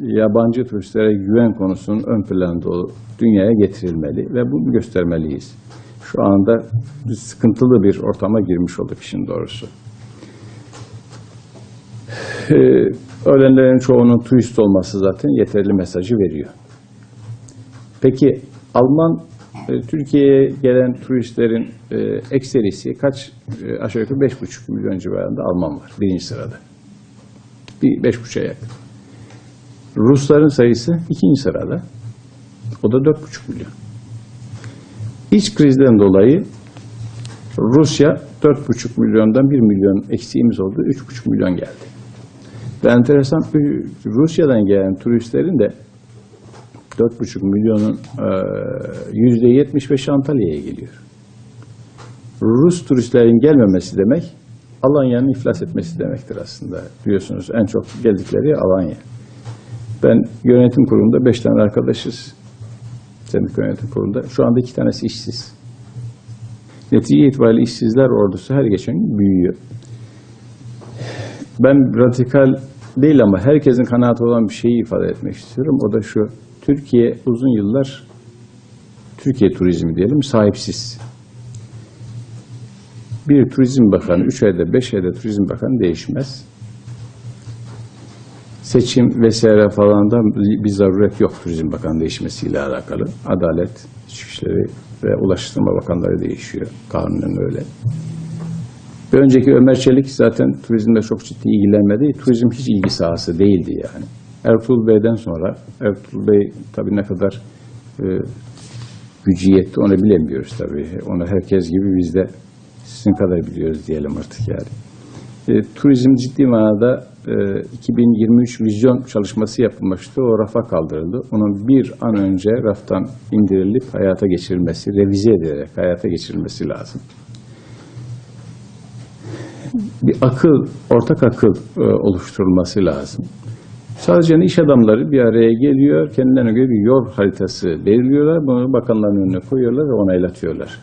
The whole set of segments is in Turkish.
yabancı turistlere güven konusunun ön planda dünyaya getirilmeli ve bunu göstermeliyiz. Şu anda biz sıkıntılı bir ortama girmiş olduk işin doğrusu. Ee, öğrenlerin çoğunun turist olması zaten yeterli mesajı veriyor. Peki Alman e, Türkiye'ye gelen turistlerin e, ekserisi kaç? E, aşağı yukarı 5,5 milyon civarında Alman var birinci sırada. Bir 5,5'a yakın. Rusların sayısı ikinci sırada. O da 4,5 milyon. İç krizden dolayı Rusya 4,5 milyondan 1 milyon eksiğimiz oldu. 3,5 milyon geldi. Ve enteresan Rusya'dan gelen turistlerin de 4,5 milyonun e, %75'i Antalya'ya geliyor. Rus turistlerin gelmemesi demek Alanya'nın iflas etmesi demektir aslında. Biliyorsunuz en çok geldikleri Alanya. Ben yönetim kurulunda 5 tane arkadaşız. Sendika yönetim kurulunda. Şu anda iki tanesi işsiz. Netice itibariyle işsizler ordusu her geçen gün büyüyor. Ben radikal değil ama herkesin kanaati olan bir şeyi ifade etmek istiyorum. O da şu. Türkiye uzun yıllar Türkiye turizmi diyelim sahipsiz. Bir turizm bakanı, üç ayda, beş ayda turizm bakanı değişmez. Seçim vesaire falan da bir zaruret yok turizm bakanı değişmesiyle alakalı. Adalet, İçişleri ve Ulaştırma Bakanları değişiyor. Kanunen öyle. Bir önceki Ömer Çelik zaten turizmle çok ciddi ilgilenmedi. Turizm hiç ilgi sahası değildi yani. Ertuğrul Bey'den sonra, Ertuğrul Bey tabii ne kadar e, gücü yetti onu bilemiyoruz tabii. Onu herkes gibi biz de sizin kadar biliyoruz diyelim artık yani. E, turizm ciddi manada 2023 vizyon çalışması yapılmıştı. O rafa kaldırıldı. Onun bir an önce raftan indirilip hayata geçirilmesi, revize edilerek hayata geçirilmesi lazım bir akıl, ortak akıl e, oluşturulması lazım. Sadece iş adamları bir araya geliyor, kendilerine göre bir yol haritası belirliyorlar, bunu bakanların önüne koyuyorlar ve onaylatıyorlar.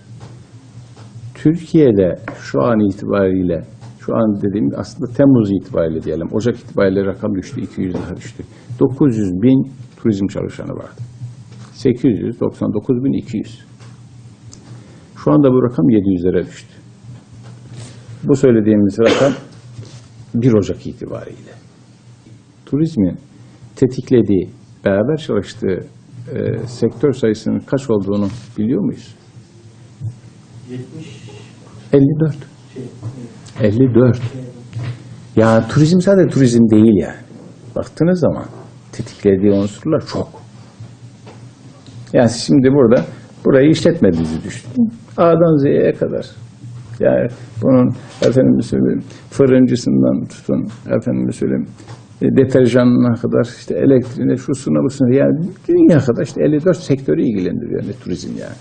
Türkiye'de şu an itibariyle, şu an dediğim aslında Temmuz itibariyle diyelim, Ocak itibariyle rakam düştü, 200 daha düştü. 900 bin turizm çalışanı vardı. 899 bin 200. Şu anda bu rakam 700'lere düştü. Bu söylediğimiz rakam 1 Ocak itibariyle. Turizmin tetiklediği, beraber çalıştığı e, sektör sayısının kaç olduğunu biliyor muyuz? 70 54. şey, 54. Ya turizm sadece turizm değil yani. Baktığınız zaman tetiklediği unsurlar çok. Yani şimdi burada burayı işletmediğinizi düşünün. A'dan Z'ye kadar. Yani bunun efendim söyleyeyim fırıncısından tutun efendim söyleyeyim e, deterjanına kadar işte elektriğine şusuna busuna yani dünya kadar işte 54 sektörü ilgilendiriyor yani turizm yani.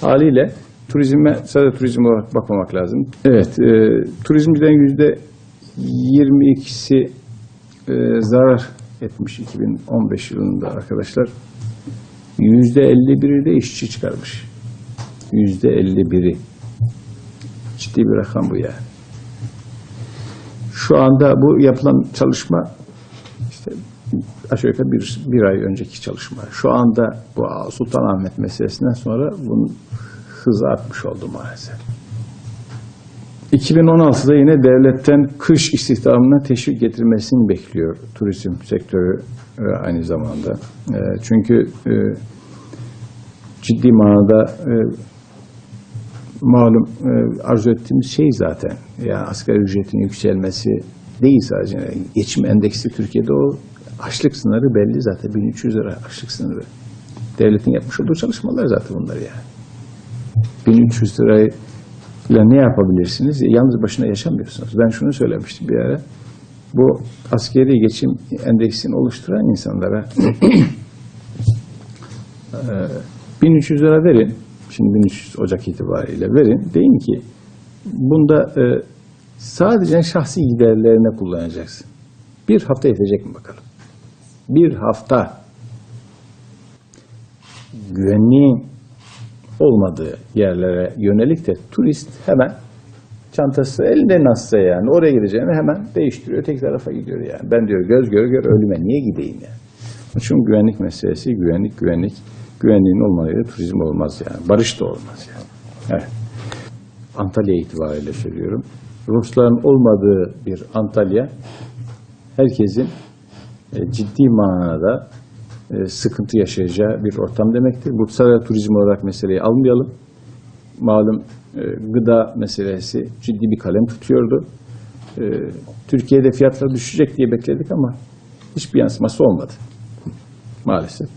Haliyle turizme sadece turizm olarak bakmamak lazım. Evet, e, turizmciden yüzde 22'si e, zarar etmiş 2015 yılında arkadaşlar. Yüzde 51'i de işçi çıkarmış. Yüzde 51'i. Ciddi bir rakam bu yani. Şu anda bu yapılan çalışma işte aşağı yukarı bir, bir ay önceki çalışma. Şu anda bu Sultanahmet meselesinden sonra bunun hızı artmış oldu maalesef. 2016'da yine devletten kış istihdamına teşvik getirmesini bekliyor turizm sektörü e, aynı zamanda. E, Çünkü e, ciddi manada malum arzu ettiğimiz şey zaten. Yani asgari ücretin yükselmesi değil sadece. Yani geçim endeksi Türkiye'de o açlık sınırı belli zaten. 1300 lira açlık sınırı. Devletin yapmış olduğu çalışmalar zaten bunlar yani. 1300 lirayla ne yapabilirsiniz? Yalnız başına yaşamıyorsunuz. Ben şunu söylemiştim bir ara. Bu askeri geçim endeksini oluşturan insanlara e, 1300 lira verin. Şimdi 1300 Ocak itibariyle verin. Deyin ki bunda e, sadece şahsi giderlerine kullanacaksın. Bir hafta yetecek mi bakalım? Bir hafta güvenliğin olmadığı yerlere yönelik de turist hemen çantası elinde nasılsa yani oraya gideceğini hemen değiştiriyor. Tek tarafa gidiyor yani. Ben diyor göz göre göre ölüme niye gideyim yani? Çünkü güvenlik meselesi, güvenlik, güvenlik. Güvenliğin olmadığı turizm olmaz yani. Barış da olmaz yani. Evet. Antalya itibariyle söylüyorum. Rusların olmadığı bir Antalya herkesin e, ciddi manada sıkıntı yaşayacağı bir ortam demektir. Bursa turizm olarak meseleyi almayalım. Malum e, gıda meselesi ciddi bir kalem tutuyordu. E, Türkiye'de fiyatlar düşecek diye bekledik ama hiçbir yansıması olmadı. Maalesef.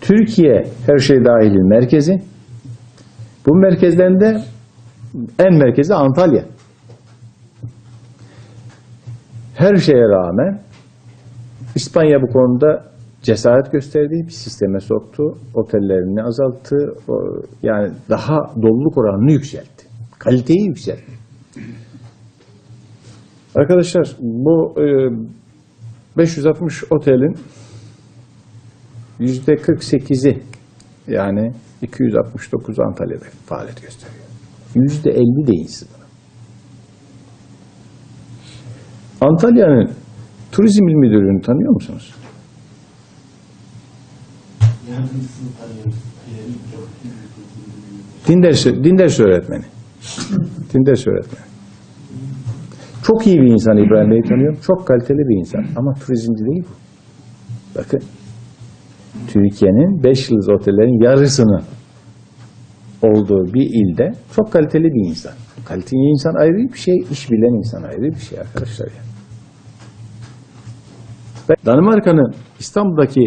Türkiye her şey dahilin merkezi. Bu merkezden de en merkezi Antalya. Her şeye rağmen İspanya bu konuda cesaret gösterdi, bir sisteme soktu, otellerini azalttı, yani daha doluluk oranını yükseltti, kaliteyi yükseltti. Arkadaşlar bu e, 560 otelin yüzde 48'i yani 269 Antalya'da faaliyet gösteriyor. Yüzde 50 değilsin buna. Antalya'nın turizm il müdürlüğünü tanıyor musunuz? Yardımcısını tanıyoruz. Diyelim çok Din dersi, din dersi öğretmeni. din dersi öğretmeni. Çok iyi bir insan İbrahim Bey'i tanıyorum. Çok kaliteli bir insan. Ama turizmci değil bu. Bakın. Türkiye'nin 5 yıldız otellerin yarısının olduğu bir ilde çok kaliteli bir insan. Kaliteli insan ayrı bir şey, iş bilen insan ayrı bir şey arkadaşlar. ya. Ben Danimarka'nın İstanbul'daki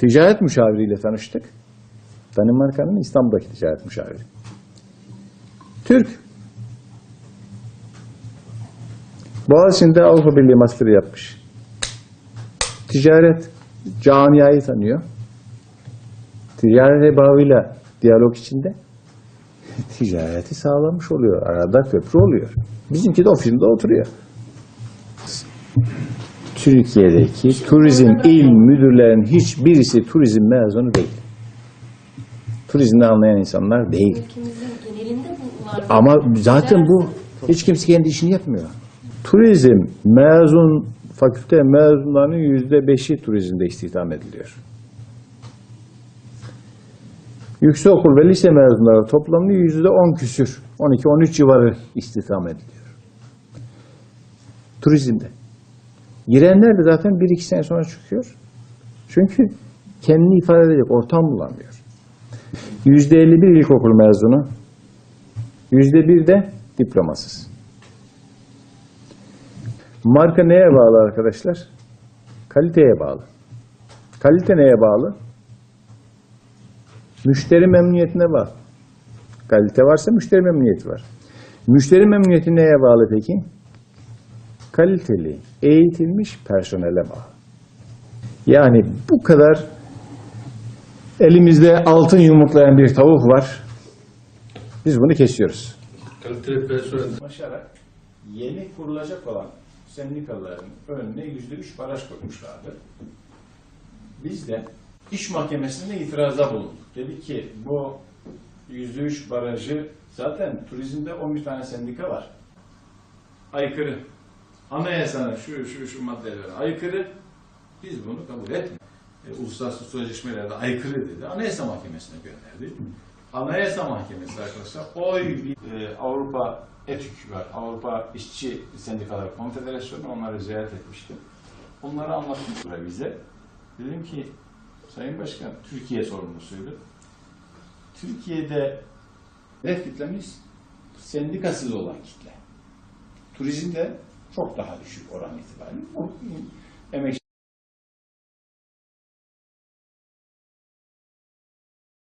ticaret müşaviriyle tanıştık. Danimarka'nın İstanbul'daki ticaret müşaviri. Türk. Boğaziçi'nde Avrupa Birliği Master'ı yapmış. Ticaret camiayı tanıyor. Ticaret bağıyla diyalog içinde ticareti sağlamış oluyor. Arada köprü oluyor. Bizimki de ofisinde oturuyor. Türkiye'deki turizm il müdürlerin hiçbirisi turizm mezunu değil. Turizmden anlayan insanlar değil. Ama zaten bu hiç kimse kendi işini yapmıyor. Turizm mezun fakülte mezunlarının yüzde beşi turizmde istihdam ediliyor. Yüksekokul ve lise mezunları toplamda yüzde on küsür, 12-13 civarı istihdam ediliyor. Turizmde. Girenler de zaten bir iki sene sonra çıkıyor. Çünkü kendini ifade edecek ortam bulamıyor. Yüzde elli bir ilkokul mezunu, Yüzde bir de diplomasız. Marka neye bağlı arkadaşlar? Kaliteye bağlı. Kalite neye bağlı? Müşteri memnuniyetine bağlı. Kalite varsa müşteri memnuniyeti var. Müşteri memnuniyeti neye bağlı peki? Kaliteli, eğitilmiş personele bağlı. Yani bu kadar elimizde altın yumurtlayan bir tavuk var. Biz bunu kesiyoruz. Kaliteli personel. Başarak yeni kurulacak olan sendikaların önüne yüzde üç baraj koymuşlardı. Biz de iş mahkemesinde itirazda bulunduk. Dedik ki bu yüzde üç barajı zaten turizmde 11 tane sendika var. Aykırı. Anayasana şu şu şu maddelere aykırı. Biz bunu kabul etmiyoruz. E, uluslararası sözleşmelerde aykırı dedi. Anayasa Mahkemesi'ne gönderdi. Anayasa Mahkemesi arkadaşlar oy e, Avrupa ETÜK var. Avrupa İşçi Sendikalar Konfederasyonu onları ziyaret etmiştim. Onları anlatmışlar bize. Dedim ki Sayın Başkan Türkiye sorumlusuydu. Türkiye'de hedef kitlemiz sendikasız olan kitle. Turizmde çok daha düşük oran itibariyle. O, Emek